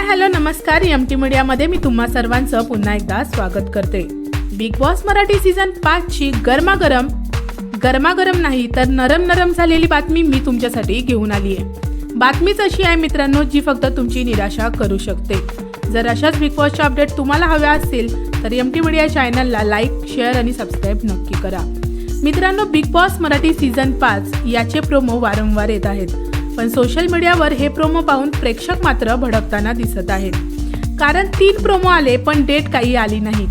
हाय hello नमस्कार. M T मीडियामध्ये मी तुम्हा सर्वांचं पुन्हा एकदा स्वागत करते. बिग बॉस मराठी सीझन पाचची गरमागरम गरमागरम नाही तर नरम नरम झालेली बातमी मी तुमच्यासाठी घेऊन आली आहे बातमीच अशी आहे मित्रांनो जी फक्त तुमची निराशा करू शकते. जर अशाच बिग बॉसच्या अपडेट तुम्हाला हव्या असतील तर एम टी मीडिया चॅनलला लाईक शेअर आणि सबस्क्राईब नक्की करा. मित्रांनो बिग बॉस मराठी सीझन पाच याचे प्रोमो वारंवार येत आहेत. पण सोशल मीडियावर हे प्रोमो पाहून प्रेक्षक मात्र भडकताना दिसत आहेत. कारण तीन प्रोमो आले पण डेट काही आली नाही.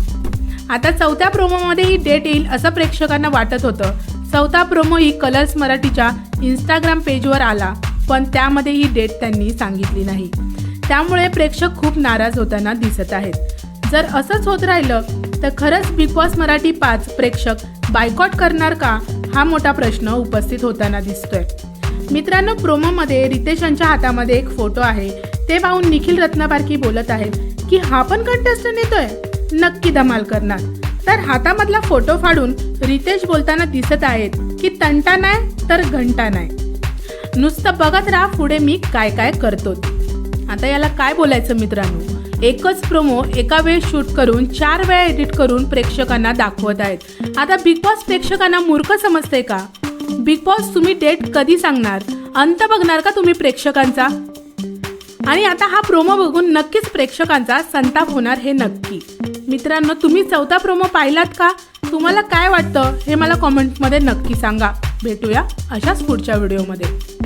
आता चौथ्या प्रोमोमध्ये ही डेट येईल असं प्रेक्षकांना वाटत होतं. चौथा प्रोमो ही कलर्स मराठीच्या इंस्टाग्राम पेजवर आला पण त्यामध्ये ही डेट त्यांनी सांगितली नाही. त्यामुळे प्रेक्षक खूप नाराज होताना दिसत आहेत. जर असंच होत राहिलं तर खरंच बिग बॉस मराठी पाच प्रेक्षक बायकॉट करणार का? हा मोठा प्रश्न उपस्थित होताना दिसतोय. मित्रांनो प्रोमोमध्ये रितेश यांच्या हातामध्ये एक फोटो आहे. ते पाहून निखिल रत्नाबारकी बोलत आहेत की हा पण कंटेस्टंट येतोय? नक्की धमाल करणार. तर हातामधला फोटो फाडून रितेश बोलताना दिसत आहेत की तंटा नाही तर घंटा नाही. नुसतं बघत राहा पुढे मी काय काय करतो आता याला काय बोलायचं मित्रांनो? एकच प्रोमो एका वेळ शूट करून चार वेळा एडिट करून प्रेक्षकांना दाखवत आहेत. आता बिग बॉस प्रेक्षकांना मूर्ख समजते का? बिग बॉस तुम्ही डेट कधी सांगणार? अंत बघणार का तुम्ही प्रेक्षकांचा? आणि आता हा प्रोमो बघून नक्कीच प्रेक्षकांचा संताप होणार हे नक्की. मित्रांनो तुम्ही चौथा प्रोमो पाहिलात का? तुम्हाला काय वाटतं हे मला कॉमेंटमध्ये नक्की सांगा. भेटूया अशाच पुढच्या व्हिडिओमध्ये